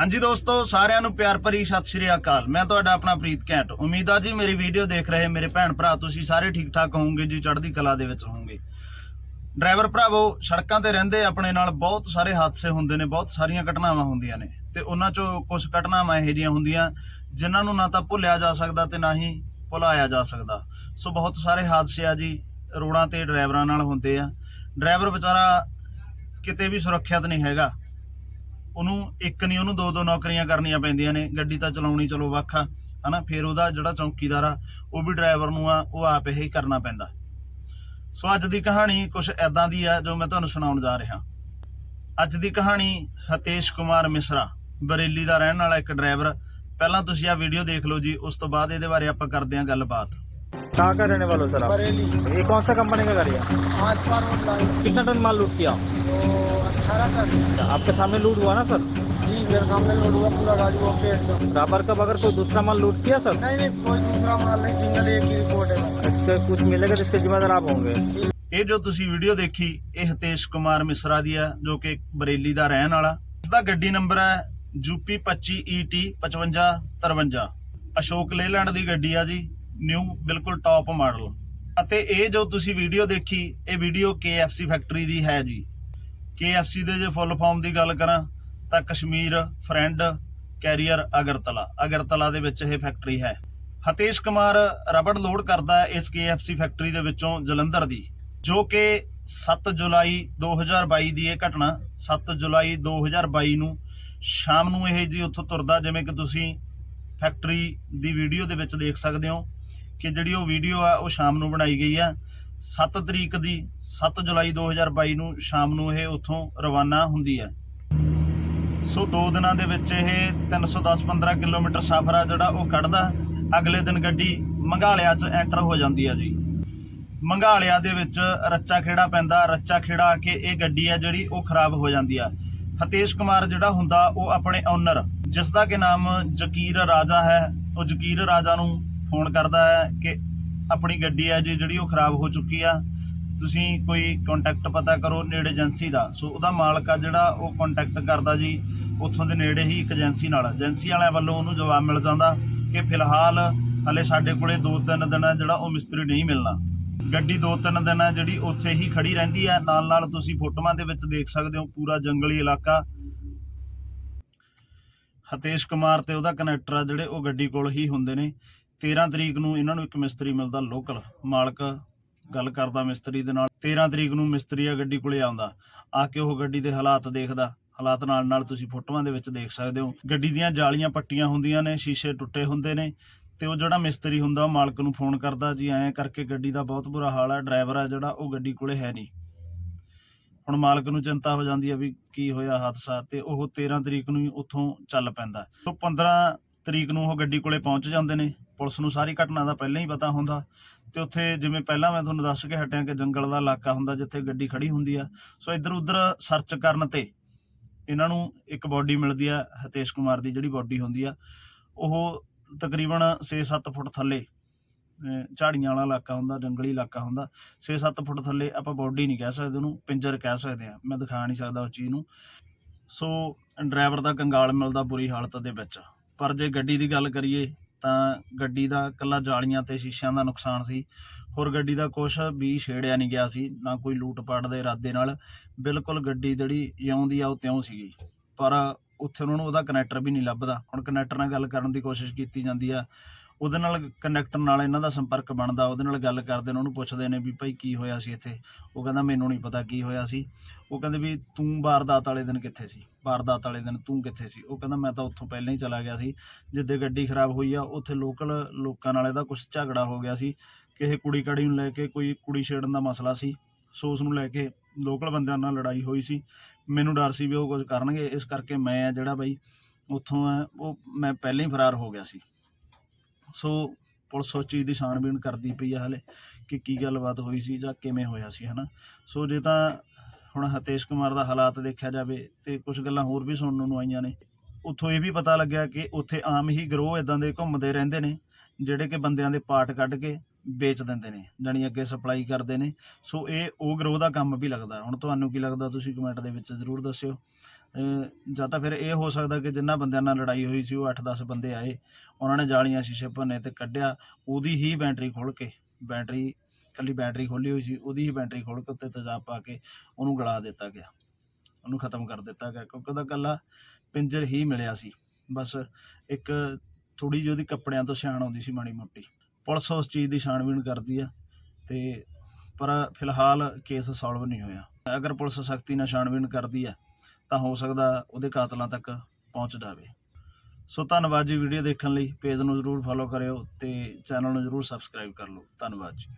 ਹਾਂਜੀ ਦੋਸਤੋ, ਸਾਰਿਆਂ ਨੂੰ ਪਿਆਰ ਭਰੀ ਸਤਿ ਸ਼੍ਰੀ ਅਕਾਲ। ਮੈਂ ਤੁਹਾਡਾ ਆਪਣਾ ਪ੍ਰੀਤ ਘੈਂਟ ਉਮੀਦ ਆ ਜੀ ਮੇਰੀ ਵੀਡੀਓ ਦੇਖ ਰਹੇ ਮੇਰੇ ਭੈਣ ਭਰਾ, ਤੁਸੀਂ ਸਾਰੇ ਠੀਕ ਠਾਕ ਹੋਵੋਗੇ ਜੀ, ਚੜ੍ਹਦੀ ਕਲਾ ਦੇ ਵਿੱਚ ਹੋਵੋਗੇ। ਡਰਾਈਵਰ ਭਰਾਵੋ, ਸੜਕਾਂ ਤੇ ਰਹਿੰਦੇ ਆਪਣੇ ਨਾਲ ਬਹੁਤ ਸਾਰੇ ਹਾਦਸੇ ਹੁੰਦੇ ਨੇ, ਬਹੁਤ ਸਾਰੀਆਂ ਘਟਨਾਵਾਂ ਹੁੰਦੀਆਂ ਨੇ। ਤੇ ਉਹਨਾਂ ਚੋਂ ਕੁਝ ਘਟਨਾਵਾਂ ਇਹੋ ਜਿਹੀਆਂ ਹੁੰਦੀਆਂ, ਜਿਨ੍ਹਾਂ ਨੂੰ ਨਾ ਤਾਂ ਭੁੱਲਿਆ ਜਾ ਸਕਦਾ ਤੇ ਨਾ ਹੀ ਭੁਲਾਇਆ ਜਾ ਸਕਦਾ। ਸੋ ਬਹੁਤ ਸਾਰੇ ਹਾਦਸੇ ਆ ਜੀ, ਰੋਡਾਂ ਤੇ ਡਰਾਈਵਰਾਂ ਨਾਲ ਹੁੰਦੇ ਆ। ਡਰਾਈਵਰ ਵਿਚਾਰਾ ਕਿਤੇ ਵੀ ਸੁਰੱਖਿਅਤ ਨਹੀਂ ਹੈਗਾ। ਉਹਨੂੰ ਇੱਕ ਨਹੀਂ, ਉਹਨੂੰ ਦੋ ਦੋ ਨੌਕਰੀਆਂ ਕਰਨੀਆਂ ਪੈਂਦੀਆਂ ਨੇ। ਗੱਡੀ ਤਾਂ ਚਲਾਉਣੀ, ਚਲੋ ਵੱਖ ਆ, ਹਨਾ? ਫਿਰ ਉਹਦਾ ਜਿਹੜਾ ਚੌਕੀਦਾਰ ਆ, ਉਹ ਵੀ ਡਰਾਈਵਰ ਨੂੰ ਆ, ਉਹ ਆਪ ਹੀ ਕਰਨਾ ਪੈਂਦਾ। ਸੋ ਅੱਜ ਦੀ ਕਹਾਣੀ ਕੁਝ ਐਦਾਂ ਦੀ ਆ, ਜੋ ਮੈਂ ਤੁਹਾਨੂੰ ਸੁਣਾਉਣ ਜਾ ਰਿਹਾ। ਅੱਜ ਦੀ ਕਹਾਣੀ ਹਤੇਸ਼ ਕੁਮਾਰ ਮਿਸਰਾ, ਬਰੇਲੀ ਦਾ ਰਹਿਣ ਵਾਲਾ ਇੱਕ ਡਰਾਈਵਰ। ਪਹਿਲਾਂ ਤੁਸੀਂ ਆ ਵੀਡੀਓ ਦੇਖ ਲਓ ਜੀ, ਉਸ ਤੋਂ ਬਾਅਦ ਇਹਦੇ ਬਾਰੇ ਆਪਾਂ ਕਰਦੇ ਹਾਂ ਗੱਲਬਾਤ। कहाँ का रहने वाले हो सर आप बरेली ये कौन सा कंपनी का गाड़ी है आज पार रोड लाइन कितना टन माल लूट किया तो अठारह तक आपके सामने लूट हुआ ना सर जी मेरे सामने लोड हुआ पूरा गाड़ी वो पे एकदम बराबर कब अगर कोई दूसरा माल लूट किया सर नहीं नहीं कोई दूसरा माल नहीं सिंगल एक ही रिपोर्ट है इसके कुछ मिलेगा जिसके जिम्मेदार आप होंगे ਇਹ ਜੋ ਤੁਸੀਂ ਵੀਡੀਓ ਦੇਖੀ ਇਹ ਹਤੇਸ਼ ਕੁਮਾਰ ਮਿਸਰਾ ਦੀ ਹੈ ਜੋ ਕਿ ਬਰੇਲੀ ਦਾ ਰਹਿਣ ਵਾਲਾ ਇਸ ਦਾ ਗੱਡੀ ਨੰਬਰ ਹੈ ਯੂਪੀ 25 ET 5553 ਅਸ਼ੋਕ ਲੇਲੈਂਡ ਦੀ ਗੱਡੀ ਆ ਜੀ ਨਿਊ ਬਿਲਕੁਲ ਟੌਪ ਮਾਡਲ ਅਤੇ ਇਹ ਜੋ ਤੁਸੀਂ ਵੀਡੀਓ ਦੇਖੀ, ਇਹ ਵੀਡੀਓ KFC ਫੈਕਟਰੀ ਦੀ ਹੈ ਜੀ। KFC ਦੇ ਜੇ ਫੁੱਲ ਫਾਰਮ ਦੀ ਗੱਲ ਕਰਾਂ, ਤਾਂ ਕਸ਼ਮੀਰ ਫਰੈਂਡ ਕੈਰੀਅਰ ਅਗਰਤਲਾ। ਅਗਰਤਲਾ ਦੇ ਵਿੱਚ ਇਹ ਫੈਕਟਰੀ ਹੈ। ਹਤੇਸ਼ ਕੁਮਾਰ ਰਬੜ ਲੋਡ ਕਰਦਾ ਹੈ ਇਸ KFC ਫੈਕਟਰੀ ਦੇ ਵਿੱਚੋਂ ਜਲੰਧਰ ਦੀ, ਜੋ ਕਿ 7 ਜੁਲਾਈ 2022 ਦੀ ਇਹ ਘਟਨਾ 7 ਜੁਲਾਈ 2022 ਨੂੰ ਸ਼ਾਮ ਨੂੰ ਇਹ ਜੀ ਉੱਥੋਂ ਤੁਰਦਾ, ਜਿਵੇਂ ਕਿ ਤੁਸੀਂ ਫੈਕਟਰੀ ਦੀ ਵੀਡੀਓ ਦੇ ਵਿੱਚ ਦੇਖ ਸਕਦੇ ਹੋ। ਕਿ ਜਿਹੜੀ ਉਹ ਵੀਡੀਓ ਆ, ਉਹ ਸ਼ਾਮ ਨੂੰ ਬਣਾਈ ਗਈ ਆ। 7 ਤਰੀਕ ਦੀ 7 ਜੁਲਾਈ 2022 ਨੂੰ ਸ਼ਾਮ ਨੂੰ ਇਹ ਉੱਥੋਂ ਰਵਾਨਾ ਹੁੰਦੀ ਹੈ ਸੋ ਦੋ ਦਿਨਾਂ ਦੇ ਵਿੱਚ ਇਹ 310-15 ਕਿਲੋਮੀਟਰ ਸਫ਼ਰ ਆ ਜਿਹੜਾ ਉਹ ਕੱਢਦਾ। ਅਗਲੇ ਦਿਨ ਗੱਡੀ ਮੰਗਾਲਿਆ 'ਚ ਐਂਟਰ ਹੋ ਜਾਂਦੀ ਆ ਜੀ। ਮੰਗਾਲਿਆ ਦੇ ਵਿੱਚ ਰੱਚਾ ਖੇੜਾ ਪੈਂਦਾ। ਰੱਚਾ ਖੇੜਾ ਆ ਕੇ ਇਹ ਗੱਡੀ ਆ ਜਿਹੜੀ ਉਹ ਖਰਾਬ ਹੋ ਜਾਂਦੀ ਆ। ਹਤੇਸ਼ ਕੁਮਾਰ ਜਿਹੜਾ ਹੁੰਦਾ, ਉਹ ਆਪਣੇ ਓਨਰ ਜਿਸ ਦਾ ਕਿ ਨਾਮ ਜਕੀਰ ਰਾਜਾ ਹੈ। ਉਹ ਜਕੀਰ ਰਾਜਾ ਨੂੰ ਫੋਨ ਕਰਦਾ ਹੈ ਕਿ ਆਪਣੀ ਗੱਡੀ ਹੈ ਜੀ, ਜਿਹੜੀ ਉਹ ਖਰਾਬ ਹੋ ਚੁੱਕੀ ਆ। ਤੁਸੀਂ ਕੋਈ ਕੰਟੈਕਟ ਪਤਾ ਕਰੋ ਨੇੜੇ ਏਜੰਸੀ ਦਾ। ਸੋ ਉਹਦਾ ਮਾਲਕ ਆ ਜਿਹੜਾ, ਉਹ ਕੰਟੈਕਟ ਕਰਦਾ ਜੀ, ਉੱਥੋਂ ਦੇ ਨੇੜੇ ਹੀ ਇੱਕ ਏਜੰਸੀ ਨਾਲ। ਏਜੰਸੀ ਵਾਲਿਆਂ ਵੱਲੋਂ ਉਹਨੂੰ ਜਵਾਬ ਮਿਲ ਜਾਂਦਾ ਕਿ ਫਿਲਹਾਲ ਹਲੇ ਸਾਡੇ ਕੋਲੇ 2-3 ਦਿਨ ਆ ਜਿਹੜਾ ਉਹ ਮਿਸਤਰੀ ਨਹੀਂ ਮਿਲਣਾ। ਗੱਡੀ 2-3 ਦਿਨ ਆ ਜਿਹੜੀ ਉੱਥੇ ਹੀ ਖੜੀ ਰਹਿੰਦੀ ਹੈ ਨਾਲ ਨਾਲ ਤੁਸੀਂ ਫੋਟੋਆਂ ਦੇ ਵਿੱਚ ਦੇਖ ਸਕਦੇ ਹੋ ਪੂਰਾ ਜੰਗਲੀ ਇਲਾਕਾ। ਹਤੇਸ਼ ਕੁਮਾਰ ਤੇ ਉਹਦਾ ਕਨੈਕਟਰ ਆ ਜਿਹੜੇ ਉਹ ਗੱਡੀ ਕੋਲ ਹੀ ਹੁੰਦੇ ਨੇ। 13 ਤਰੀਕ ਨੂੰ ਇਹਨਾਂ ਨੂੰ ਇੱਕ ਮਿਸਤਰੀ ਮਿਲਦਾ ਲੋਕਲ ਮਾਲਕ ਗੱਲ ਕਰਦਾ ਮਿਸਤਰੀ ਦੇ ਨਾਲ। 13 ਤਰੀਕ ਨੂੰ ਮਿਸਤਰੀ ਆ ਗੱਡੀ ਕੋਲੇ ਆਉਂਦਾ। ਆ ਕੇ ਉਹ ਗੱਡੀ ਦੇ ਹਾਲਾਤ ਦੇਖਦਾ। ਹਾਲਾਤ ਨਾਲ ਨਾਲ ਤੁਸੀਂ ਫੋਟੋਆਂ ਦੇ ਵਿੱਚ ਦੇਖ ਸਕਦੇ ਹੋ। ਗੱਡੀ ਦੀਆਂ ਜਾਲੀਆਂ ਪੱਟੀਆਂ ਹੁੰਦੀਆਂ ਨੇ, ਸ਼ੀਸ਼ੇ ਟੁੱਟੇ ਹੁੰਦੇ ਨੇ ਤੇ ਉਹ ਜਿਹੜਾ ਮਿਸਤਰੀ ਹੁੰਦਾ ਉਹ ਮਾਲਕ ਨੂੰ ਫੋਨ ਕਰਦਾ ਜੀ ਐਂ ਕਰਕੇ ਗੱਡੀ ਦਾ ਬਹੁਤ ਬੁਰਾ ਹਾਲ ਹੈ ਡਰਾਈਵਰ ਆ ਜਿਹੜਾ ਉਹ ਗੱਡੀ ਕੋਲੇ ਹੈ ਨਹੀਂ। ਹੁਣ ਮਾਲਕ ਨੂੰ ਚਿੰਤਾ ਹੋ ਜਾਂਦੀ ਆ ਵੀ ਕੀ ਹੋਇਆ ਹਾਦਸਾ ਤੇ ਉਹ 13 ਤਰੀਕ ਨੂੰ ਉੱਥੋਂ ਚੱਲ ਪੈਂਦਾ। ਤੋਂ 15 ਤਰੀਕ ਨੂੰ ਉਹ ਗੱਡੀ ਕੋਲੇ ਪਹੁੰਚ ਜਾਂਦੇ ਨੇ। ਪੁਲਿਸ ਨੂੰ ਸਾਰੀ ਘਟਨਾ ਦਾ ਪਹਿਲਾਂ ਹੀ ਪਤਾ ਹੁੰਦਾ। ਤੇ ਉੱਥੇ ਜਿਵੇਂ ਪਹਿਲਾਂ ਮੈਂ ਤੁਹਾਨੂੰ ਦੱਸ ਕੇ ਹਟਿਆ ਕਿ ਜੰਗਲ ਦਾ ਇਲਾਕਾ ਹੁੰਦਾ ਜਿੱਥੇ ਗੱਡੀ ਖੜੀ ਹੁੰਦੀ ਆ। ਸੋ ਇੱਧਰ ਉੱਧਰ ਸਰਚ ਕਰਨ ਤੇ ਇਹਨਾਂ ਨੂੰ ਇੱਕ ਬਾਡੀ ਮਿਲਦੀ ਆ, ਹਤੇਸ਼ ਕੁਮਾਰ ਦੀ ਜਿਹੜੀ ਬਾਡੀ ਹੁੰਦੀ ਆ। ਉਹ ਤਕਰੀਬਨ 6-7 ਫੁੱਟ ਥੱਲੇ ਝਾੜੀਆਂ ਵਾਲਾ ਇਲਾਕਾ ਹੁੰਦਾ, ਜੰਗਲੀ ਇਲਾਕਾ ਹੁੰਦਾ। 6-7 ਫੁੱਟ ਥੱਲੇ ਆਪਾਂ ਬਾਡੀ ਨਹੀਂ ਕਹਿ ਸਕਦੇ ਉਹਨੂੰ, ਪਿੰਜਰ ਕਹਿ ਸਕਦੇ ਆ। ਮੈਂ ਦਿਖਾ ਨਹੀਂ ਸਕਦਾ ਉਸ ਚੀਜ਼ ਨੂੰ। ਸੋ ਡਰਾਈਵਰ ਦਾ ਕੰਗਾਲ ਮਿਲਦਾ ਬੁਰੀ ਹਾਲਤ ਦੇ ਵਿੱਚ। ਪਰ ਜੇ ਗੱਡੀ ਦੀ ਗੱਲ ਕਰੀਏ ਤਾਂ ਗੱਡੀ ਦਾ ਇਕੱਲਾ ਜਾਲੀਆਂ ਤੇ ਸ਼ੀਸ਼ਿਆਂ ਦਾ ਨੁਕਸਾਨ ਸੀ। ਹੋਰ ਗੱਡੀ ਦਾ ਕੁਝ ਵੀ ਛੇੜਿਆ ਨਹੀਂ ਗਿਆ ਸੀ, ਨਾ ਕੋਈ ਲੂਟਪਾਟ ਦੇ ਇਰਾਦੇ ਨਾਲ। ਬਿਲਕੁਲ ਗੱਡੀ ਜਿਹੜੀ ਜਿਉਂ ਦੀ ਆ, ਉਹ ਤਿਉਂ ਸੀਗੀ। ਪਰ ਉੱਥੇ ਉਹਨਾਂ ਨੂੰ ਉਹਦਾ ਕਨੈਕਟਰ ਵੀ ਨਹੀਂ ਲੱਭਦਾ। ਹੁਣ ਕਨੈਕਟਰ ਨਾਲ ਗੱਲ ਕਰਨ ਦੀ ਕੋਸ਼ਿਸ਼ ਕੀਤੀ ਜਾਂਦੀ ਆ। ਉਹਦੇ ਨਾਲ ਕਨੈਕਟਰ ਨਾਲ ਇਹਨਾਂ ਦਾ ਸੰਪਰਕ ਬਣਦਾ, ਉਹਦੇ ਨਾਲ ਗੱਲ ਕਰਦੇ ਨੇ, ਉਹਨੂੰ ਪੁੱਛਦੇ ਨੇ ਵੀ ਭਾਈ ਕੀ ਹੋਇਆ ਸੀ ਇੱਥੇ? ਉਹ ਕਹਿੰਦਾ ਮੈਨੂੰ ਨਹੀਂ ਪਤਾ ਕੀ ਹੋਇਆ ਸੀ। ਉਹ ਕਹਿੰਦੇ ਵੀ ਤੂੰ ਵਾਰਦਾਤ ਵਾਲੇ ਦਿਨ ਕਿੱਥੇ ਸੀ? ਵਾਰਦਾਤ ਵਾਲੇ ਦਿਨ ਤੂੰ ਕਿੱਥੇ ਸੀ? ਉਹ ਕਹਿੰਦਾ ਮੈਂ ਤਾਂ ਉੱਥੋਂ ਪਹਿਲਾਂ ਹੀ ਚਲਾ ਗਿਆ ਸੀ। ਜਿੱਦੇ ਗੱਡੀ ਖਰਾਬ ਹੋਈ ਆ, ਉੱਥੇ ਲੋਕਲ ਲੋਕਾਂ ਨਾਲ ਇਹਦਾ ਕੁਝ ਝਗੜਾ ਹੋ ਗਿਆ ਸੀ। ਕਿਸੇ ਕੁੜੀ ਕੜੀ ਨੂੰ ਲੈ ਕੇ ਕੋਈ ਕੁੜੀ ਛੇੜਨ ਦਾ ਮਸਲਾ ਸੀ। ਸੋ ਉਸ ਨੂੰ ਲੈ ਕੇ ਲੋਕਲ ਬੰਦਿਆਂ ਨਾਲ ਲੜਾਈ ਹੋਈ ਸੀ। ਮੈਨੂੰ ਡਰ ਸੀ ਵੀ ਉਹ ਕੁਝ ਕਰਨਗੇ। ਇਸ ਕਰਕੇ ਮੈਂ ਆ ਜਿਹੜਾ ਬਈ, ਉੱਥੋਂ ਆ, ਉਹ ਮੈਂ ਪਹਿਲਾਂ ਹੀ ਫਰਾਰ ਹੋ ਗਿਆ ਸੀ। ਸੋ ਪੁਲਿਸ ਉਸ ਚੀਜ਼ ਦੀ ਛਾਣਬੀਣ ਕਰਦੀ ਪਈ ਆ ਹਲੇ ਕਿ ਕੀ ਗੱਲਬਾਤ ਹੋਈ ਸੀ ਜਾਂ ਕਿਵੇਂ ਹੋਇਆ ਸੀ, ਹਨਾ? ਸੋ ਜੇ ਤਾਂ ਹੁਣ ਹਤੇਸ਼ ਕੁਮਾਰ ਦਾ ਹਾਲਾਤ ਦੇਖਿਆ ਜਾਵੇ ਤੇ ਕੁਝ ਗੱਲਾਂ ਹੋਰ ਵੀ ਸੁਣਨ ਨੂੰ ਆਈਆਂ ਨੇ। ਉੱਥੋਂ ਇਹ ਵੀ ਪਤਾ ਲੱਗਿਆ ਕਿ ਉੱਥੇ ਆਮ ਹੀ ਗਰੋਹ ਇਦਾਂ ਦੇ ਘੁੰਮਦੇ ਰਹਿੰਦੇ ਨੇ, ਜਿਹੜੇ ਕਿ ਬੰਦਿਆਂ ਦੇ ਪਾਰਟ ਕੱਢ ਕੇ ਵੇਚ ਦਿੰਦੇ ਨੇ, ਜਾਣੀ ਅੱਗੇ ਸਪਲਾਈ ਕਰਦੇ ਨੇ। ਸੋ ਇਹ ਉਹ ਗਰੋਹ ਦਾ ਕੰਮ ਵੀ ਲੱਗਦਾ। ਹੁਣ ਤੁਹਾਨੂੰ ਕੀ ਲੱਗਦਾ? ਤੁਸੀਂ ਕਮੈਂਟ ਦੇ ਵਿੱਚ ਜ਼ਰੂਰ ਦੱਸਿਓ। ਜਾਂ ਤਾਂ ਫਿਰ ਇਹ ਹੋ ਸਕਦਾ ਕਿ ਜਿੰਨਾ ਬੰਦਿਆਂ ਨਾਲ ਲੜਾਈ ਹੋਈ ਸੀ, ਉਹ 8-10 ਬੰਦੇ ਆਏ, ਉਹਨਾਂ ਨੇ ਜਾਲੀਆਂ, ਸ਼ੀਸ਼ੇ ਭੰਨੇ ਤੇ ਕੱਢਿਆ, ਉਹਦੀ ਹੀ ਬੈਟਰੀ ਖੋਲ ਕੇ, ਬੈਟਰੀ ਕੱਲੀ ਬੈਟਰੀ ਖੋਲੀ ਹੋਈ ਸੀ, ਉਹਦੀ ਹੀ ਬੈਟਰੀ ਖੋਲ ਕੇ ਉੱਤੇ ਤੇਜ਼ਾਬ ਪਾ ਕੇ ਉਹਨੂੰ ਗਲਾ ਦਿੱਤਾ ਗਿਆ। ਉਹਨੂੰ ਖਤਮ ਕਰ ਦਿੱਤਾ ਗਿਆ, ਕਿਉਂਕਿ ਉਹਦਾ ਕੱਲਾ ਪਿੰਜਰ ਹੀ ਮਿਲਿਆ ਸੀ। ਬਸ ਇੱਕ ਥੋੜੀ ਜਿਹੀ ਉਹਦੀ ਕੱਪੜਿਆਂ ਤੋਂ ਛਾਣ ਆਉਂਦੀ ਸੀ ਮਾੜੀ ਮੋਟੀ। ਪੁਲਿਸ ਉਸ ਚੀਜ਼ ਦੀ ਛਾਣਬੀਣ ਕਰਦੀ ਆ ਤੇ ਪਰ ਫਿਲਹਾਲ ਕੇਸ ਸੋਲਵ ਨਹੀਂ ਹੋਇਆ। ਅਗਰ ਪੁਲਿਸ ਸਖਤੀ ਨਾਲ ਛਾਣਬੀਣ ਕਰਦੀ ਆ ਤਾਂ ਹੋ ਸਕਦਾ ਉਹਦੇ ਕਾਤਲਾਂ ਤੱਕ ਪਹੁੰਚ ਜਾਵੇ। ਸੋ ਧੰਨਵਾਦ ਜੀ ਵੀਡੀਓ ਦੇਖਣ ਲਈ। ਪੇਜ ਨੂੰ ਜਰੂਰ ਫੋਲੋ ਕਰਿਓ ਤੇ ਚੈਨਲ ਨੂੰ ਜਰੂਰ ਸਬਸਕ੍ਰਾਈਬ ਕਰ ਲਓ। ਧੰਨਵਾਦ ਜੀ।